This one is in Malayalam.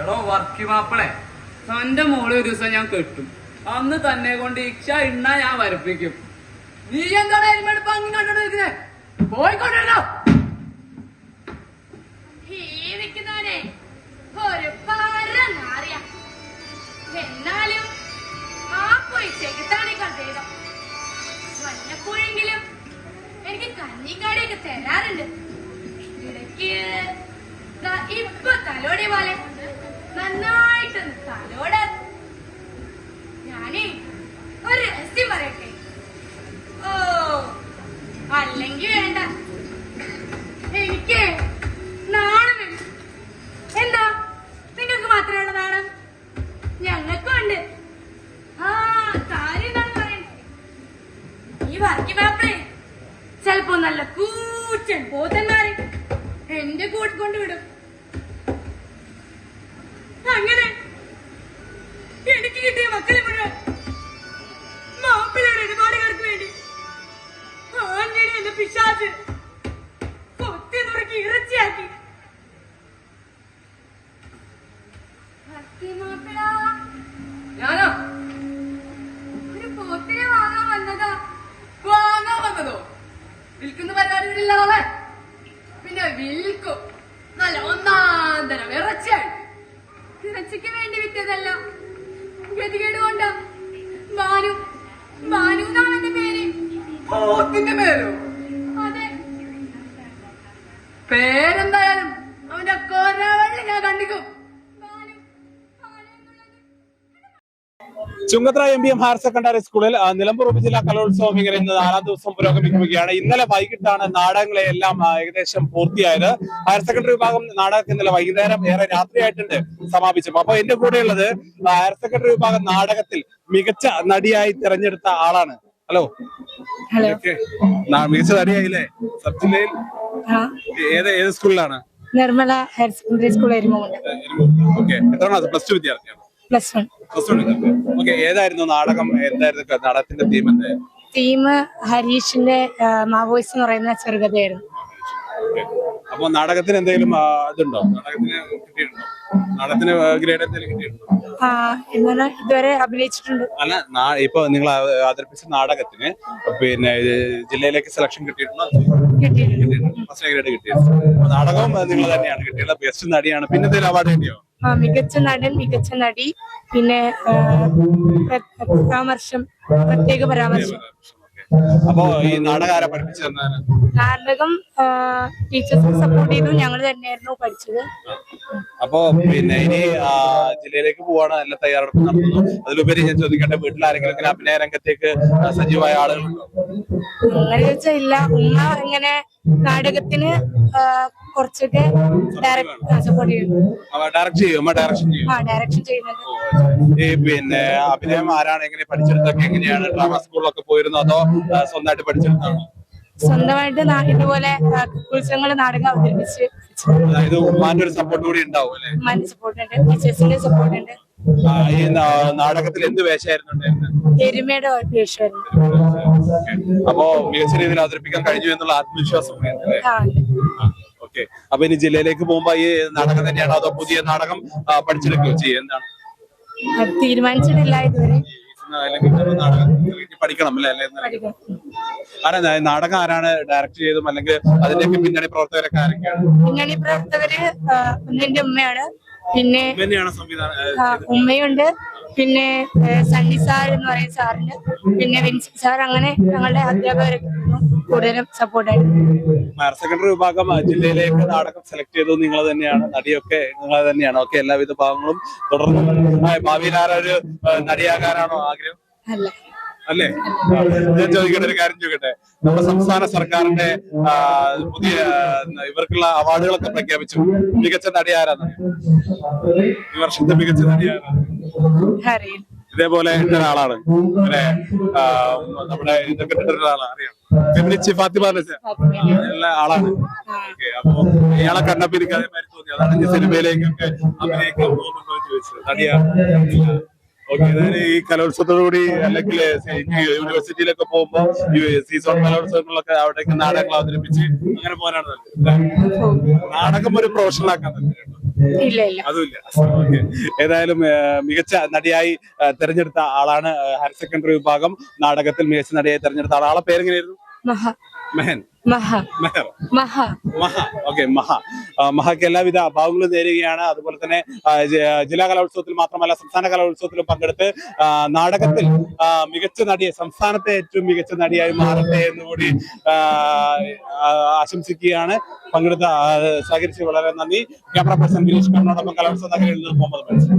എടോ വർക്കി മാപ്പിളെ. തന്റെ മോളെ ഒരു ദിവസം ഞാൻ കെട്ടും. അന്ന് തന്നെ കൊണ്ട് ഇക്ഷ ഇണ്ണ ഞാൻ വരപ്പിക്കും. നീ എന്താണ് ഹെൽമെടുപ്പ് അങ്ങി കണ്ടോണ്ട് നിൽക്കുന്നേ പോയിക്കൊണ്ടിരുന്നോ? ജീവിക്കുന്നവനെ ഒരു പരനാറിയ എന്നാലും ആ പോയി ചെകുത്താണിക്കാൻ ചെയ്ത വല്ലപ്പോഴെങ്കിലും എനിക്ക് കഞ്ഞിക്കാടിയൊക്കെ തരാറുണ്ട്. ഇടയ്ക്ക് ദാ ഇപ്പൊ തലോടി പോലെ നന്നായിട്ടൊന്ന് തലോട ഒരു രഹസ്യം ഓ വേണ്ട. എനിക്ക് എന്താ? നിങ്ങൾക്ക് ആ കാര്യം ഈ വർക്കി നല്ല കൂച്ചൻ പോത്തന്മാരെ എന്റെ കൂട്ടിക്കൊണ്ട് വിടും. ഇറച്ചിക്ക് വേണ്ടി വിറ്റതല്ല. ഗതികേട് മാനു ബാനു. ബാനു എന്നാണ് പേര്. പോത്തിന്റെ പേരോ? അതെ. പേരെന്തായാലും അവന്റെ കൊരവള്ളി ഞാൻ കണ്ടിക്കും. Chungathara M B M higher secondary സ്കൂളിൽ നിലമ്പൂർ ഉപജില്ലാ കലോത്സവം ഇങ്ങനെ ഇന്ന് നാലാം ദിവസം പുരോഗമിക്കുകയാണ്. ഇന്നലെ വൈകിട്ടാണ് നാടകങ്ങളെ എല്ലാം ഏകദേശം പൂർത്തിയായത്. ഹയർ സെക്കൻഡറി വിഭാഗം നാടകത്തിൽ ഇന്നലെ വൈകുന്നേരം ഏറെ രാത്രിയായിട്ടുണ്ട് സമാപിച്ചു അപ്പൊ എന്റെ കൂടെയുള്ളത് ഹയർ സെക്കൻഡറി വിഭാഗം നാടകത്തിൽ മികച്ച നടിയായി തിരഞ്ഞെടുത്ത ആളാണ്. ഹലോ? മികച്ച നടിയായില്ലേ? സബ് ജില്ലയിൽ ഏത് ഏത് സ്കൂളിലാണ്? Nirmala higher secondary school okay. എത്ര പ്ലസ് ടു വിദ്യാർത്ഥിയാണ്? Plus one. ഓക്കെ ഏതായിരുന്നു നാടകം? എന്തായിരുന്നു നാടകത്തിന്റെ തീം എന്തായിരുന്നു ടീം ഹരീഷിന്റെ മാവോയിസ് എന്ന് പറയുന്ന ചെറുകഥയായിരുന്നു. അപ്പൊ നാടകത്തിന് എന്തെങ്കിലും ഇതുണ്ടോ? നാടകത്തിന് കിട്ടിയിട്ടുണ്ടോ? നാടകത്തിന് ഗ്രേഡ് എന്തെങ്കിലും കിട്ടിയിട്ടുണ്ടോ? ഇതുവരെ അഭിനയിച്ചിട്ടുണ്ട്. അല്ല ഇപ്പൊ നിങ്ങൾ അവതരിപ്പിച്ച നാടകത്തിന് പിന്നെ ജില്ലയിലേക്ക് സെലക്ഷൻ കിട്ടിയിട്ടുണ്ടോ? കിട്ടിയിട്ടുണ്ട്. ഫസ്റ്റ് ഗ്രേഡ് കിട്ടിയിട്ടുണ്ട്. നാടകവും നിങ്ങൾ തന്നെയാണ് കിട്ടിയത്. ബെസ്റ്റ് നടിയാണ്. പിന്നെ എന്തെങ്കിലും അവാർഡ് കിട്ടിയോ? മികച്ച നടൻ മികച്ച നടി പിന്നെ പരാമർശം പ്രത്യേക പരാമർശം. അപ്പോ ഈ നാടകം ആരാ പഠിപ്പിച്ചു നാടകം ടീച്ചേഴ്സിനെ സപ്പോർട്ട് ചെയ്തു. ഞങ്ങൾ തന്നെയായിരുന്നു പഠിച്ചത്. അപ്പോ പിന്നെ ഇനി ജില്ലയിലേക്ക് പോവാണ്. നല്ല തയ്യാറെടുപ്പ് നടത്തുന്നു. അതിലുപരി ഞാൻ ചോദിക്കട്ടെ വീട്ടിൽ ആരെങ്കിലും ഇങ്ങനെ അഭിനയ രംഗത്തേക്ക് സജീവമായ ആളുകളുണ്ടോ? അങ്ങനെ ചോദിച്ചാ ഇല്ല. ഉമ്മ ഇങ്ങനെ നാടകത്തിന് കുറച്ചൊക്കെ ഡയറക്ട് സപ്പോർട്ട് ചെയ്യുന്നു ഡയറക്ട് ചെയ്യും ഡയറക്ഷൻ ചെയ്യും. ആ ഡയറക്ഷൻ ചെയ്യുന്നുണ്ട് ഈ പിന്നെ അഭിനയം ആരാണ് എങ്ങനെ പഠിച്ചെടുത്തൊക്കെ എങ്ങനെയാണ്? ഡ്രാമ സ്കൂളിലൊക്കെ പോയിരുന്നു അതോ സ്വന്തമായിട്ട് പഠിച്ചെടുത്താണോ സ്വന്തമായിട്ട് ഇതുപോലെ ഉത്സവങ്ങൾ നാടകം അവതരിപ്പിച്ച് അതായത് ഉമ്മാന്റെ ഒരു സപ്പോർട്ട് കൂടി ഉണ്ടാവും അല്ലെ? ഉമ്മാന്റെ സപ്പോർട്ട് ഉണ്ട് ടീച്ചേഴ്സിന്റെ സപ്പോർട്ട് ഉണ്ട്. ഈ നാടകത്തിൽ എന്ത് വേഷമായിരുന്നു എരുമയുടെ വേഷമായിരുന്നു. അപ്പോ മികച്ച രീതിയിൽ അവതരിപ്പിക്കാൻ കഴിഞ്ഞു എന്നുള്ള ആത്മവിശ്വാസം ഓക്കെ. അപ്പൊ ഇനി ജില്ലയിലേക്ക് പോകുമ്പോ ഈ നാടകം തന്നെയാണ് അതോ പുതിയ നാടകം പഠിച്ചെടുക്കുകയോ ചെയ്യും? എന്താണ്? തീരുമാനിച്ചിട്ടില്ല ഇതുവരെ. പഠിക്കണം അല്ലേ ആരാ നാടകം ആരാണ് ഡയറക്ട് ചെയ്തും അല്ലെങ്കിൽ അതിന്റെയൊക്കെ പിന്നണി പ്രവർത്തകരൊക്കെ ആരൊക്കെയാണ്? പിന്നണി പ്രവർത്തകര് എന്റെ ഉമ്മയാണ്. പിന്നെ ഉമ്മയുണ്ട്. പിന്നെ സണ്ണി സാർ എന്ന് പറയുന്ന സാറുണ്ട്. പിന്നെ വിൻസി സാർ അങ്ങനെ ഞങ്ങളുടെ അധ്യാപകരൊക്കെ. കൂടുതലും സപ്പോർട്ടായിട്ട് ഹയർ സെക്കൻഡറി വിഭാഗം ജില്ലയിലേക്ക് നാടകം സെലക്ട് ചെയ്തത് നിങ്ങൾ തന്നെയാണ് നടിയൊക്കെ നിങ്ങൾ തന്നെയാണ്. ഓക്കെ എല്ലാവിധ ഭാഗങ്ങളും തുടർന്ന് ഭാവിയിൽ ആരൊരു നടിയാകാനാണോ ആഗ്രഹം? അല്ല. അല്ലേ? ഞാൻ ചോദിക്കട്ടെ ഒരു കാര്യം ചോദിക്കട്ടെ. നമ്മുടെ സംസ്ഥാന സർക്കാരിന്റെ പുതിയ ഇവർക്കുള്ള അവാർഡുകളൊക്കെ പ്രഖ്യാപിച്ചു. മികച്ച നടി ഈ വർഷത്തെ മികച്ച നടി ആരാണ് ഇതേപോലെ ഒരാളാണ്. പിന്നെ നമ്മുടെ ഇതൊക്കെ ഒരാളാണ് അറിയാം. ഫെമിനിസ്റ്റ് ഫാത്തിമ. ഉള്ള ആളാണ്. ഓക്കെ അപ്പൊ ഇയാളെ കണ്ടപ്പോ എനിക്ക് അതേമാതിരി തോന്നി. അതാണ് സിനിമയിലേക്കൊക്കെ അഭിനയിക്കാൻ പോകുന്നുണ്ടോ ചോദിച്ചത്. നടിയാ? ഓക്കെ ഈ കലോത്സവത്തോടുകൂടി അല്ലെങ്കിൽ യൂണിവേഴ്സിറ്റിയിലൊക്കെ പോകുമ്പോ സീസോൺ കലോത്സവങ്ങളിലൊക്കെ അവിടേക്ക് നാടകങ്ങൾ അവതരിപ്പിച്ച് അങ്ങനെ പോകാനാണ് നാടകം ഒരു പ്രൊഫഷണൽ ആക്കാൻ തന്നെ അതുമില്ല. ഏതായാലും മികച്ച നടിയായി തെരഞ്ഞെടുത്ത ആളാണ് ഹയർ സെക്കൻഡറി വിഭാഗം നാടകത്തിൽ മികച്ച നടിയായി തെരഞ്ഞെടുത്ത ആളാളെ ആളെ പേരെങ്ങനെയായിരുന്നു? മെഹൻ. മഹ. മെഹർ. മഹ. മഹ. ഓക്കെ മഹ. ആ, മഹയ്ക്ക് എല്ലാവിധ ഭാവങ്ങളും നേരുകയാണ്. അതുപോലെ തന്നെ ജില്ലാ കലോത്സവത്തിൽ മാത്രമല്ല സംസ്ഥാന കലോത്സവത്തിലും പങ്കെടുത്ത് നാടകത്തിൽ മികച്ച നടിയെ സംസ്ഥാനത്തെ ഏറ്റവും മികച്ച നടിയായി മാറട്ടെ എന്നുകൂടി ആശംസിക്കുകയാണ്. പങ്കെടുത്ത സഹകരിച്ച് വളരെ നന്ദി. ക്യാമറ പേഴ്സൺ ഗിരീഷ് കണ്ണോടൊപ്പം കലോത്സവ നഗരിൽ നിന്ന് മുഹമ്മദ് ബൻസ്